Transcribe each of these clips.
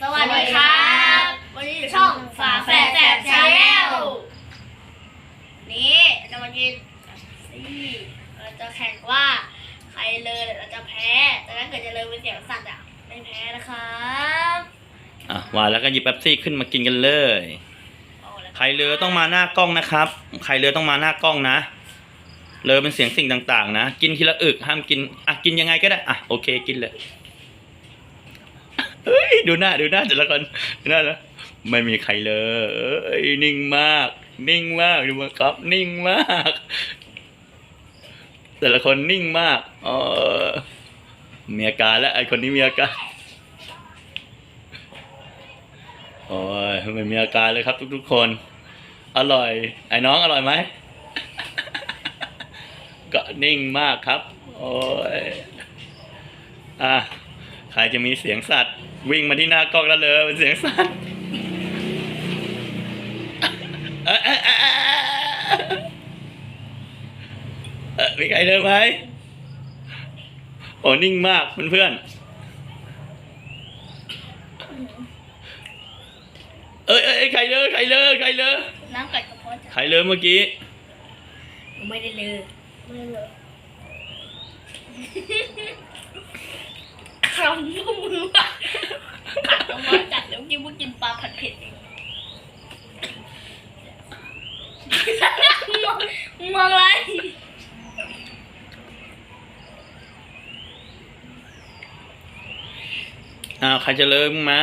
สวัสดีครับ วันนี้อยู่ช่องฝาแฝดแสบชาแนลนี่จะมากินซี่เราจะแข่งว่าใครเลยเราจะแพ้ แต่ถ้าเกิดจะเลยเป็นเสียงสัตว์อะไม่แพ้นะครับอะว่าแล้วก็หยิบแป๊บซี่ขึ้นมากินกันเลย เอาละใครเรือต้องมาหน้ากล้องนะครับ ใครเรือต้องมาหน้ากล้องนะ เรือเป็นเสียงสิ่งต่างๆ นะ กินทีละอึกห้ามกิน อะกินยังไงก็ได้ อะโอเคกินเลย เฮ้ยดูหน้าดูหน้าแต่ละคนดูหน้าแล้วไม่มีใครเลยเอ้ยนิ่งมาก นิ่งมากดูมาครับ นิ่งมาก แต่ละคนนิ่งมากเออมีอาการแล้วไอคนนี้มีอาการโอ้ยไม่มีอาการเลยครับ ทุกๆคน อร่อย ไอ้น้องอร่อยไหมก็นิ่งมากครับ โอ้ยอะ ใครจะมีเสียงสัตว์ วิ่งมาที่หน้ากล้องแล้วเลยเป็นเสียงสัตว์มีใครเดินไหมโอ้นิ่งมากเพื่อนๆเอ้ยเอ้ยเอ้ยใครเลยใครเลยใครเลยน้ำกัดกระเพาะจ้ะใครเลยเมื่อกี้ ไม่ได้เลยไม่เลยคำพวกมึงอะกัดกระเพาจัดแล้วกินพวกกินปลาผัดเผ็ดเองมองมองอะไรอ้าวใครจะเลยมึงมา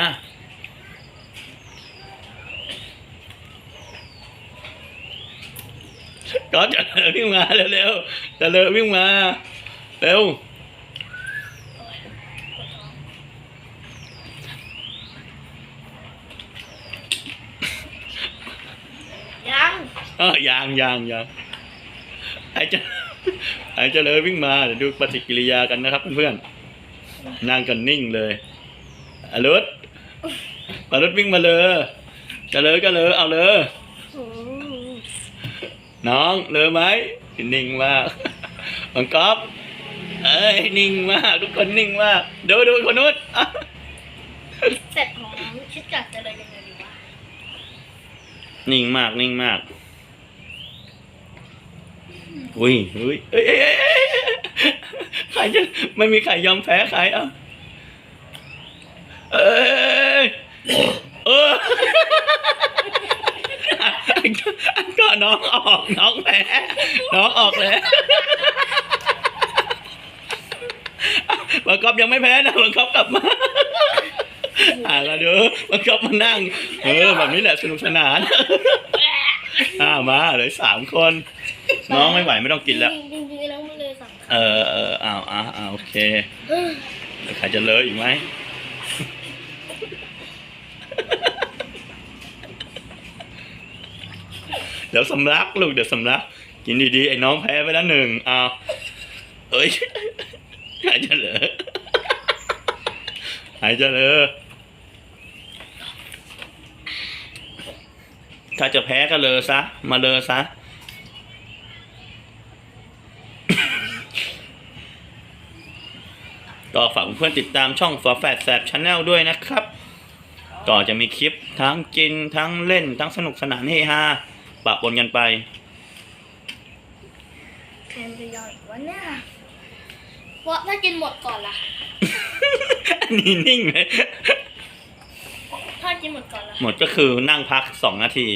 ก็จะเลยวิ่งมาเร็วๆจะเลยวิ่งมาเร็ว ยัง เออยางยางยางไอ้จะไอ้จะเลยวิ่งมาเดี๋ยวดูปฏิกิริยากันนะครับเพื่อนๆนั่งกันนิ่งเลยอรุษอรุษวิ่งมาเลยจะเลยก็เลยเอาเลยน้องเลยไหมนิ่งมากบังกอบเอ้ยนิ่งมากทุกคนนิ่งมากดูดูคนนู้นอะเสร็จของชิดจัดจะเลยยังไงดีวะนิ่งมากนิ่งมาก อุ้ยอุ้ยเอ้ยเอ้ยเอ้ยเอ้ยใครจะไม่มีใครยอมแพ้ใครอะเอ้ยเอออันก็น้องออกน้องแพ้น้องออกเลยบังคับยังไม่แพ้นะบังคับกลับมาอ่าก็ดูบังคับมานั่ง เออแบบนี้แหละสนุกสนานอ่ามาเลยสามคน น้องไม่ไหวไม่ต้องกินแล้ว จริงๆแล้วมันเลยสั่งเออเอออ้าวอ้าวอ้าวโอเคแล้วใครจะเลอะอีกไหม เดี๋ยวสำลักลูกเดี๋ยวสำลัก กินดีๆไอ้น้องแพ้ไปแล้วหนึ่งอ้าวเอ้ยใครจะเลอะใครจะเลอะถ้าจะแพ้ก็เลอะซะ มาเลอะซะ ก็ฝากเพื่อนๆติดตามช่องฝาแฝดแสบชาแนลด้วยนะครับ ก็จะมีคลิปทั้งกินทั้งเล่นทั้งสนุกสนานเฮฮาปะปนกันไปแคนจะย่อยวันเนี้ยเพราะถ้ากินหมดก่อนล่ะ อันนี้นิ่งเลยถ้ากินหมดก่อนล่ะ หมดก็คือนั่งพักสองนาที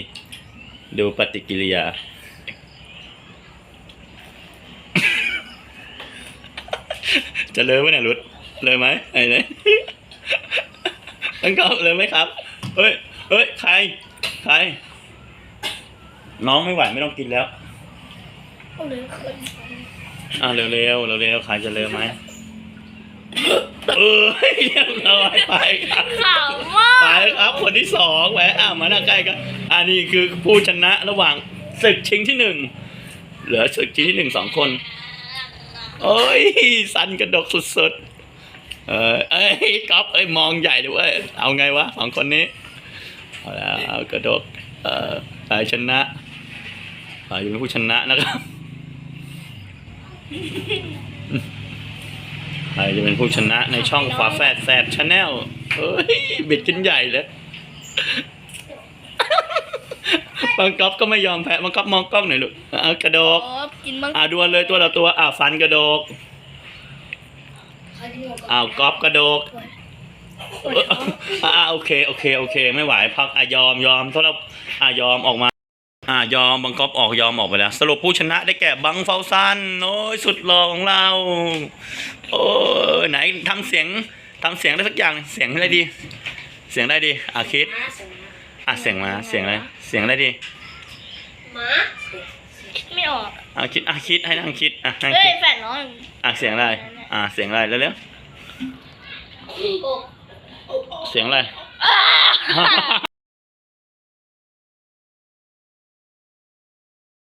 ดูปฏิกิริยา จะเลยไหมเนี่ยรุด เลยไหมไอ้เนี่ยตั้งก็เลยไหมครับเฮ้ยเฮ้ยใครใคร น้องไม่ไหวไม่ต้องกินแล้วก็เลยเคยอ่าเร็วเร็วเร็วเร็วๆใครจะเร็วไหมเออเรียบร้อยไปครับข่าวมาไปกครับคนที่สองแหวะอ่ามาหน้าใกล้กันอันนี้คือผู้ชนะระหว่างศึกชิงที่หนึ่งเหลือศึกชิงที่หนึ่งสองคน โอ้ย สันกระดกสุดๆ เออเอ้ยก๊อฟเอ้ยมองใหญ่เลยเว้ยเอาไงวะสองคนนี้ เอาแล้วเอากระดกเอ่อใครชนะใครเป็นผู้ชนะนะครับใครจะเป็นผู้ชนะในช่องฝาแฝดแสบชาแนลเฮ้ยบิดกันใหญ่เลยบางก๊อฟก็ไม่ยอมแพ้บางก๊อฟมองกล้องหน่อยลูกเอากระโดกอ๋อกินบ้างอ่าดวลเลยตัวต่อตัวอ่าฟันกระโดก อ้าวก๊อฟกระโดกอ่าโอเคโอเคโอเค ไม่ไหวพักอะยอมยอมเพราะเราอ่ายอมออกมา อ่ายอมบังก๊อฟออกยอมออกไปแล้ว สรุปผู้ชนะได้แก่บังเฟาซันโอ้ยสุดหล่อของเรา โอ้ยไหนทำเสียงทำเสียงได้สักอย่างเสียงอะไรดี เสียงได้ดีอะคิดอะเสียงมาเสียงอะไรเสียงอะไรดีคิดไม่ออกอะคิดอะคิดให้นั่งคิดอะนั่งเอ้คิยดแฝดน้องอะเสียงอะไร อะเสียงอะไรเร็วๆเสียงอะไร